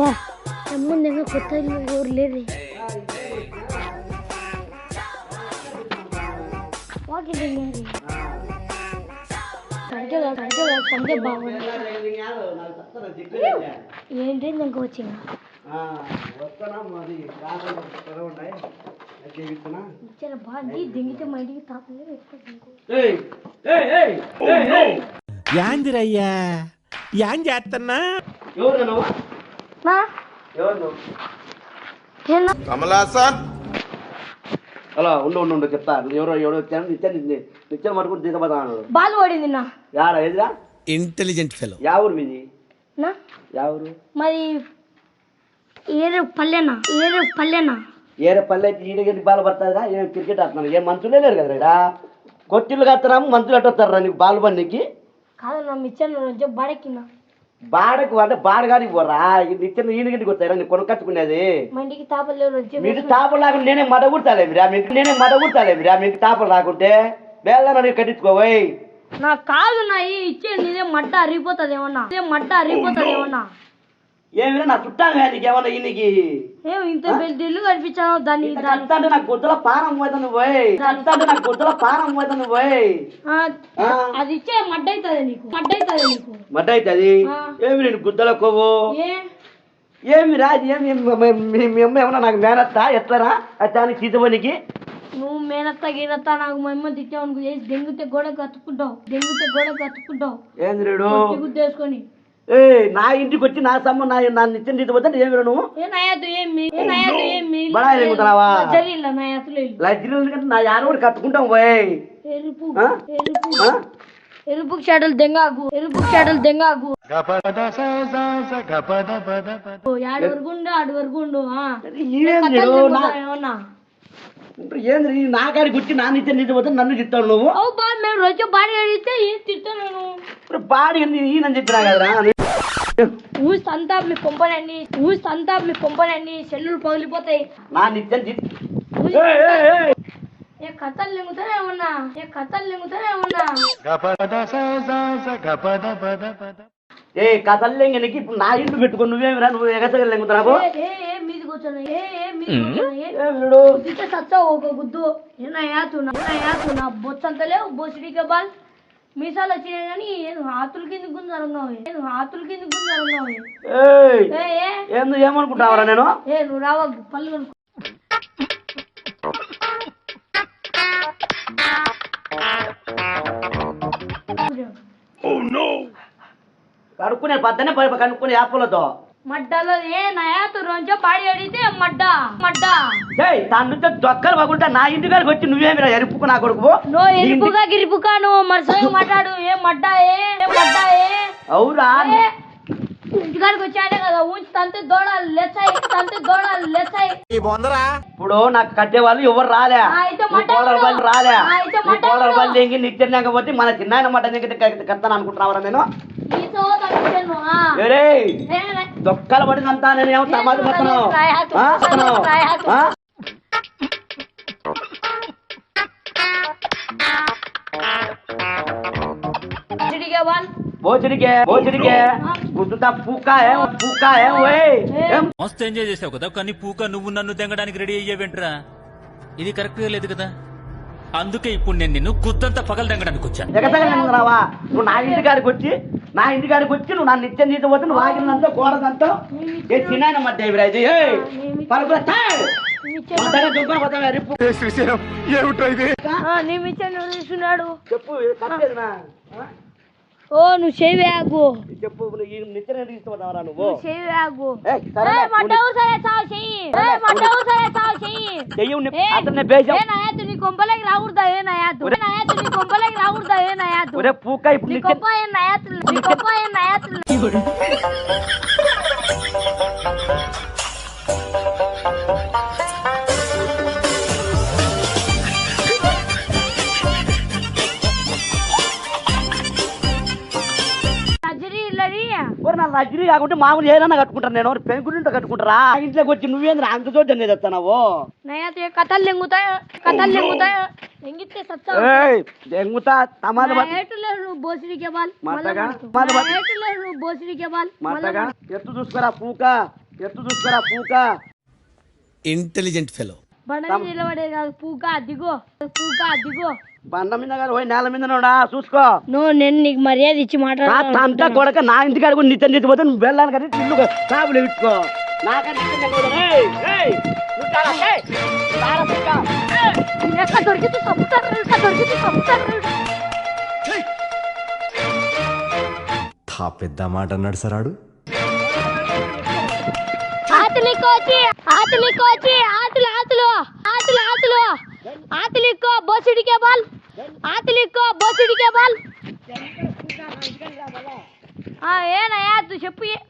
ఊళ్ళో కొత్త ఇల్లు ఊరు లేదు సంజయ్ బాగుంది ఏంటి ఇంక వచ్చింది చాలా బాగుంది దింగితే మా ఇంటికి తాపలేదు యాందిరయ్యా యాన్ చేస్తున్నా ఎవరు నువ్వు నా? ఎవరు? నువ్వు ఏనా? అలా ఉండు ఉండు ఉండు చెప్తా. ఎవరో ఎవరో వచ్చాను నిత్యం నిత్యం పట్టుకుని తీసుకుపోతాను బాల్ పడింది నా యాడ ఎదురా ఇంటెలిజెంట్ ఫెలో యా ఊరు మీది? నా? యా ఊరు? మరి ఏరే పల్లెనా? ఏరే పల్లెనా? ఏరే పల్లె ఈడగంటి బాల్ పడుతుందా ఏం క్రికెట్ ఆడుతున్నాను ఏం మంచులే లేరు కదా ఈడ? కొట్టిల్లు కత్తరాము మంచులు అట్టొస్తారా నీకు బాల్ బండికి కాదు నా మిచ్చర్ రోజు బాడెక్కినా బాడకు అంటే బాడగాడికి పోరా నిత్యం ఈయనగంటికి వస్తారా నీకు కొనుక్కొచ్చుకునేది మా ఇంటికి తాపలేదు రోజు మీకు తాపలు రాకుండా నేనే మడ కుడతాలే మీరా? మీకు నేనే మడ కుడతాలే మీరా? మీకు తాపలు రాకుంటే? బేళ్ళని కట్టించుకోవయ్ నా కాదు ఈ ఇచ్చే నీదే మట్ట అరిగిపోతుంది ఏమన్నా మట్ట అరిగిపోతుంది ఏమన్నా ఏమిరా నా చుట్టాను నీకు ఏమన్నా ఈయనకి? ఇంత ఇల్లు కనిపించాను దాన్ని కత్తంటే నాకు గుద్దల పానం పోతుంది పోయ్ కత్తంటే నాకు గుద్దల పానం పోతుంది పోయ్? అది ఇచ్చే మడ్డ అవుతుంది నీకు మడ్డ అవుతుంది నీకు. మడ్డ అవుతుంది ఆ. ఏమి నేను గుద్దల కొవ్వు? ఏ? ఏమి రా ఏమి మీ అమ్మ ఏమన్నా నాకు మేనత్తా ఎట్లరా? దానికి తీసుకోనికి నువ్వు మేనత్త గీనత్త నాకు మా అమ్మ తిట్టావు అనుకో చేసి దెంగితే గోడ కత్తుకుంటావు దెంగితే గోడ కత్తుకుంటావు. ఏంద్రుడు గుద్దేసుకొని. ఏ నా ఇంటికి వచ్చి నా సమ్మ నా నా నిత్యం ఏమి నువ్వు ఏ నయాతు ఏమి? జరిగిల్ల నయాతులు ఇల్లు. లజ్జలు కంటే నా కూడా కట్టుకుంటాం పోయ్ ఎరుపు షాడలు దెంగాకు ఎరుపు షాడలు దెంగాకు. ఓ, యాడ వరకు ఉండు ఆడు వరకు ఉండు ఆ. ఏంది కథలు నువ్వు? నా- కాడికి వచ్చి నా నిత్యం తీసిపోతే నన్ను తిట్టావు నువ్వు అవు బా మేము రోజు బాడీ అడిగితే ఏం తిట్టాను నేను ఇప్పుడు బాడీ ఈయనని చెప్పినా కదరా ఊసంతా మీ కొంపనండి ఊసంతా మీ కొంపనండి సెల్లులు పగిలిపోతాయి నా నిత్యం తిట్టి ఊసి- ఏయ్, ఏయ్, ఏయ్. ఏ కథలు లెంగుతానే ఉన్నా ఏ కథలు లెంగుతానే ఉన్నా ఏ కథల్లెంగనికి ఇప్పుడు నా ఇంటి పెట్టుకొని నువ్వేమిరా నువ్వు ఏ మీది కూర్చొని ఒక గుద్దు. బొచ్చంత లేవు బొసిడికే బాల్. మీసాలు వచ్చినాయి కానీ కింద కింద ఏమనుకుంటావరా నేను? ఏ నువ్వు రావా పళ్ళు కొనుక్కో. కనుక్కునే పద్దనే కనుక్కునే యాప్లతో మడ్డలో ఏ నయాతు రోజు బాడీ అడిగితే మడ్డ మడ్డ. ఏయ్ దాని నుంచి దొక్కలు పగుంటా నా ఇంటి కాడికి వచ్చి నువ్వేమిరా ఎరుపుకు నా కొడుకు? నో ఎరుపుగా గిరిపుగా నువ్వు మరుసగా మాట్లాడు. ఏ మడ్డ ఏ మడ్డ ఏ. అవురా. ఇంటికాడికి వచ్చాడే కదా ఊంచి తంతే దోడాలు లెచ్చాయి తంతే దోడాలు లెచ్చాయి ఇప్పుడు నాకు కట్టే వాళ్ళు ఎవరు రాలే. కోడలు. వాళ్ళు రాలే. కోడలు తిను. వాళ్ళు ఎంగి నిత్యం లేకపోతే మన చిన్న మటన్ కడతాను అనుకుంటున్నావరా నేను? దొక్కలు పడిందంతా నేను ఏమో? సమాధి పడుతున్నావు భోజనికే భోజనికే గుద్దుతా పూకా ఏం పూకా ఏం ఓయ్. మస్తు ఎంజాయ్ చేసావు కదా కానీ పూక నువ్వు నన్ను తెంగడానికి రెడీ అయ్యేవేంట్రా? ఇది కరెక్ట్గా లేదు కదా. అందుకే ఇప్పుడు నేను నిన్ను గుద్దంతా పగలు తెంగడానికి వచ్చాను. ఎగసగలనుకున్నావా నువ్వు నా ఇంటి కాడికి వచ్చి నా ఇంటి కాడికి వచ్చి నువ్వు నా నిత్యం తీసిపోతే నువ్వు ఆగినంత కోరదంతా ఏ చిన్న మధ్య ఇవిరా ఇది ఏయ్ పలుకురా తాయ్. మధ్యగా దుబ్బన పోతావా రిప్పు. నీ మిచ్చని తీసుకున్నాడు. చెప్పు ఇది కట్టేది నా. ఆ? ఓ నువ్వు చెయ్యి ఆగు. చెప్పు నువ్వు నిత్యం తీసుకుపోతావరా నువ్వు? చెయ్యి ఆగు. మడ్డవు సరే చావు చెయ్యి మడ్డవు సరే చావు చెయ్యి చెయ్యి అతన్ని బేజం. ఏ నయాతు నీ కొంపలకి రాకూడదా? ఏ నయాతు ఏ నయాతు నీ కొంపలకి రాకూడదా? ఏ నయాతు ఒరే పూక ఇప్పుడు నీ నిత్యం కొంప ఏ నయాతులు నీ కొంప ఏ నయాతులు ఒరే నా లగ్జరీ కాకుంటే మామూలు ఏదైనా కట్టుకుంటాను నేను. పెంకుడింటో కట్టుకుంటారా? ఇంట్లోకి వచ్చి నువ్వేంద్ర అంత చోటు అనేది నయాతు ఏ కథలు లెంగుతాయి? కథలు లెంగుతాయి? లెంగితే తమాది నువ్వు బోసిడికే నువ్వు బోసిడికే ఎత్తు చూసుకోరా పూక. ఎత్తు చూసుకోరా పూక. ఇంటెలిజెంట్ ఫెలో బండ మీద నిలబడేది కాదు పూక దిగో పూక దిగో బండ మీద పోయి నేల మీద నోడా చూసుకో. నువ్వు నేను నీకు మర్యాద ఇచ్చి అంతా కొడక నా ఇంటికి అడుగు నిత్యం నువ్వు వెళ్ళాలి కదా ఇల్లు కాపులు నాకంటే దొరికితే చంపుతారు దొరికితే చంపుతారు. పెద్ద మాట అన్నాడు సరాడు కోచి కోచి ఆతులు ఆతులు ఆతులు ఆతులు ఆతులిక్కో బొసిడికే బాల్. ఆతులిక్కో బొసిడికే బాల్. ఏనయ్యా తు చెప్పు. ఏ-